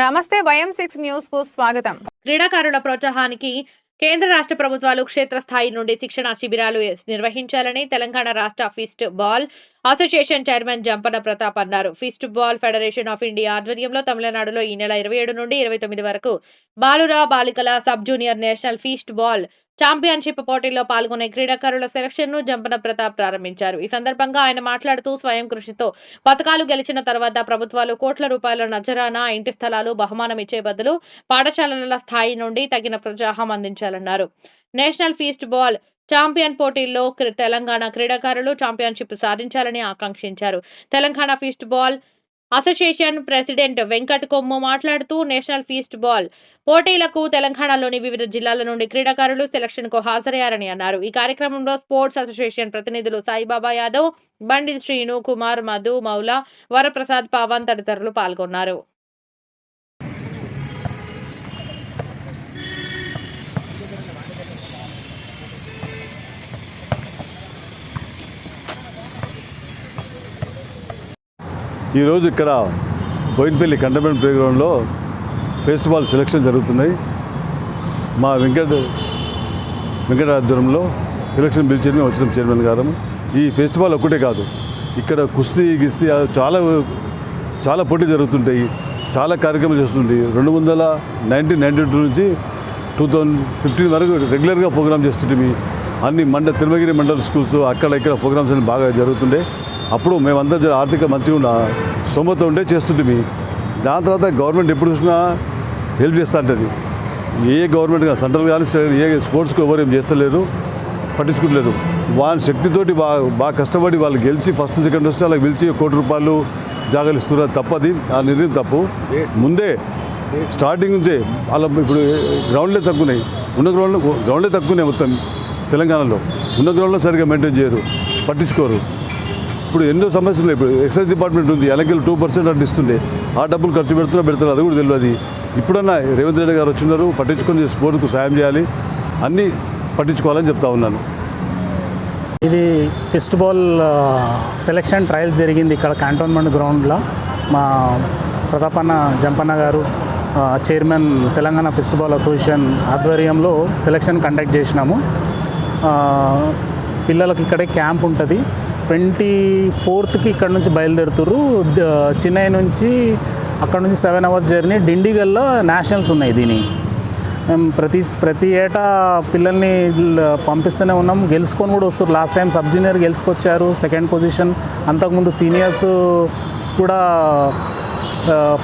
నమస్తే వయం సిక్స్ న్యూస్కు స్వాగతం. క్రీడాకారుల ప్రోత్సాహానికి కేంద్ర రాష్ట్ర ప్రభుత్వాలు క్షేత్రస్థాయి నుండి శిక్షణ శిబిరాలు నిర్వహించాలని తెలంగాణ రాష్ట్ర fistball association chairman Jampana Pratap అన్నారు. Fist ball federation of India ఆధ్వర్యంలో తమిళనాడులో ఈ నెల ఇరవై ఏడు నుండి ఇరవై తొమ్మిది వరకు బాలురా బాలికల sub junior national fistball championship పోటీల్లో పాల్గొనే క్రీడాకారుల సెలక్షన్ను జంపన ప్రతాప్ ప్రారంభించారు. ఈ సందర్భంగా ఆయన మాట్లాడుతూ స్వయం కృషితో పథకాలు గెలిచిన తర్వాత ప్రభుత్వాలు కోట్ల రూపాయల నజరానా ఇంటి స్థలాలు బహుమానం ఇచ్చే బదులు పాఠశాలల స్థాయి నుండి తగిన ప్రోత్సాహం అందించాలన్నారు. నేషనల్ ఫీస్ట్ బాల్ ఛాంపియన్ పోటీల్లో క్రి- తెలంగాణ క్రీడాకారులు ఛాంపియన్షిప్ సాధించాలని ఆకాంక్షించారు. Telangana fistball association president Venkat Kommu మాట్లాడుతూ నేషనల్ ఫీస్ట్ బాల్ పోటీలకు తెలంగాణలోని వివిధ జిల్లాల నుండి క్రీడాకారులు సెలక్షన్కు హాజరయ్యారని అన్నారు. ఈ కార్యక్రమంలో స్పోర్ట్స్ అసోసియేషన్ ప్రతినిధులు సాయిబాబా యాదవ్ బండి శ్రీను కుమార్ మధు మౌలా వరప్రసాద్ పవన్ తదితరులు పాల్గొన్నారు. ఈరోజు ఇక్కడ బోయినపల్లి కంటమెంట్ ప్లేగ్రౌండ్లో ఫెస్టివల్ సెలక్షన్ జరుగుతున్నాయి. మా వెంకట వెంకట ఆధ్వర్యంలో సెలక్షన్ పిలిచి వచ్చిన చైర్మన్ గారు. ఈ ఫెస్టివల్ ఒక్కటే కాదు ఇక్కడ కుస్తీ గిస్తీ చాలా చాలా పోటీ జరుగుతుంటాయి. చాలా కార్యక్రమాలు చేస్తుంటాయి. రెండు వందల నైన్టీన్ నైన్టీ టూ నుంచి టూ థౌజండ్ ఫిఫ్టీన్ వరకు రెగ్యులర్గా ప్రోగ్రామ్ చేస్తుంటే అన్ని మండల తిరుమగిరి మండల స్కూల్స్ అక్కడ ఇక్కడ ప్రోగ్రామ్స్ అన్ని బాగా జరుగుతుండే అప్పుడు మేమందరం ఆర్థిక మంచిగా ఉన్న స్తోమత ఉండే చేస్తుంటే దాని తర్వాత గవర్నమెంట్ ఎప్పుడు చూసినా హెల్ప్ చేస్తూ ఉంటుంది ఏ గవర్నమెంట్ కానీ సెంట్రల్ కానీ స్టేట్ ఏ స్పోర్ట్స్కి ఎవరు ఏం చేస్తలేరు పట్టించుకుంటలేరు. వాళ్ళ శక్తితోటి బాగా బాగా కష్టపడి వాళ్ళు గెలిచి ఫస్ట్ సెకండ్ వస్తే వాళ్ళకి గెలిచి కోటి రూపాయలు జాగాలు ఇస్తున్నారు. తప్పది ఆ నిర్ణయం తప్పు. ముందే స్టార్టింగ్ నుంచే వాళ్ళ ఇప్పుడు గ్రౌండ్లే తక్కువన్నాయి ఉన్న గ్రౌండ్లో గ్రౌండ్లే తక్కువనే మొత్తం తెలంగాణలో. ఉన్న గ్రౌండ్లో సరిగ్గా మెయింటైన్ చేయరు పట్టించుకోరు. ఇప్పుడు ఎన్నో సమస్యలు ఇప్పుడు ఎక్సైజ్ డిపార్ట్మెంట్ ఉంది ఎలకెళ్ళి టూ పర్సెంట్ అంటే ఇస్తుంది ఆ డబ్బులు ఖర్చు పెడుతున్నా పెడతారు అది కూడా తెలియదు ఇప్పుడన్నా రేవంత్ రెడ్డి గారు వచ్చినారు పట్టించుకొని స్పోర్ట్స్కు సాయం చేయాలి. అన్నీ పట్టించుకోవాలని చెప్తా ఉన్నాను. ఇది ఫెస్టివల్ సెలక్షన్ ట్రయల్స్ జరిగింది ఇక్కడ క్యాంటోన్మెంట్ గ్రౌండ్లో. మా ప్రతాపన్న జంపన్న గారు చైర్మన్ తెలంగాణ ఫెస్టివల్ అసోసియేషన్ ఆధ్వర్యంలో సెలక్షన్ కండక్ట్ చేసినాము. పిల్లలకు ఇక్కడే క్యాంప్ ఉంటుంది. ట్వంటీ ఫోర్త్కి ఇక్కడ నుంచి బయలుదేరుతురు చెన్నై నుంచి అక్కడ నుంచి సెవెన్ అవర్స్ జర్నీ. డిండిగల్లో నేషనల్స్ ఉన్నాయి దీని. మేము ప్రతి ప్రతి ఏటా పిల్లల్ని పంపిస్తూనే ఉన్నాం. గెలుచుకొని కూడా వస్తారు last time sub junior గెలుచుకొచ్చారు. Second position. అంతకుముందు సీనియర్స్ కూడా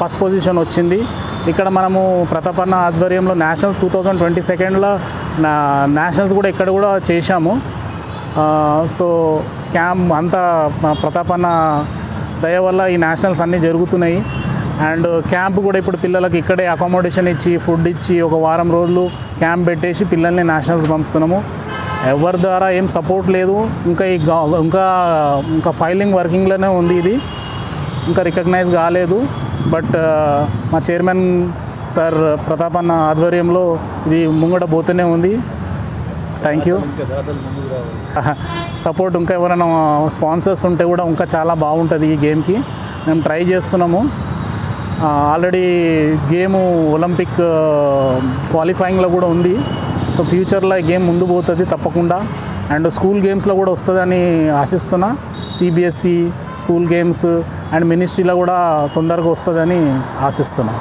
ఫస్ట్ పొజిషన్ వచ్చింది. ఇక్కడ మనము ప్రతాపన్న ఆధ్వర్యంలో నేషనల్స్ టూ థౌజండ్ ట్వంటీ సెకండ్లో నేషనల్స్ కూడా ఇక్కడ కూడా చేశాము. సో క్యాంప్ అంతా ప్రతాపన్న దయ వల్ల ఈ నేషనల్స్ అన్నీ జరుగుతున్నాయి. అండ్ క్యాంప్ కూడా ఇప్పుడు పిల్లలకు ఇక్కడే అకామిడేషన్ ఇచ్చి ఫుడ్ ఇచ్చి ఒక వారం రోజులు క్యాంప్ పెట్టేసి పిల్లల్ని నేషనల్స్ పంపుతున్నాము. ఎవరి ద్వారా ఏం సపోర్ట్ లేదు. ఇంకా ఈ ఇంకా ఇంకా ఫైలింగ్ వర్కింగ్లోనే ఉంది ఇది. ఇంకా రికగ్నైజ్ కాలేదు. బట్ మా చైర్మన్ సార్ ప్రతాపన్న ఆధ్వర్యంలో ఇది ముంగట పోతూనే ఉంది. థ్యాంక్ యూ సపోర్ట్ ఇంకా ఎవరైనా స్పాన్సర్స్ ఉంటే కూడా ఇంకా చాలా బాగుంటుంది ఈ గేమ్కి. మేము ట్రై చేస్తున్నాము. ఆల్రెడీ గేమ్ ఒలింపిక్ క్వాలిఫైయింగ్లో కూడా ఉంది. సో ఫ్యూచర్లో ఈ గేమ్ ముందు పోతుంది తప్పకుండా. అండ్ స్కూల్ గేమ్స్లో కూడా వస్తుందని ఆశిస్తున్నా. సిబిఎస్సి స్కూల్ గేమ్స్ అండ్ మినిస్ట్రీలో కూడా తొందరగా వస్తుందని ఆశిస్తున్నాను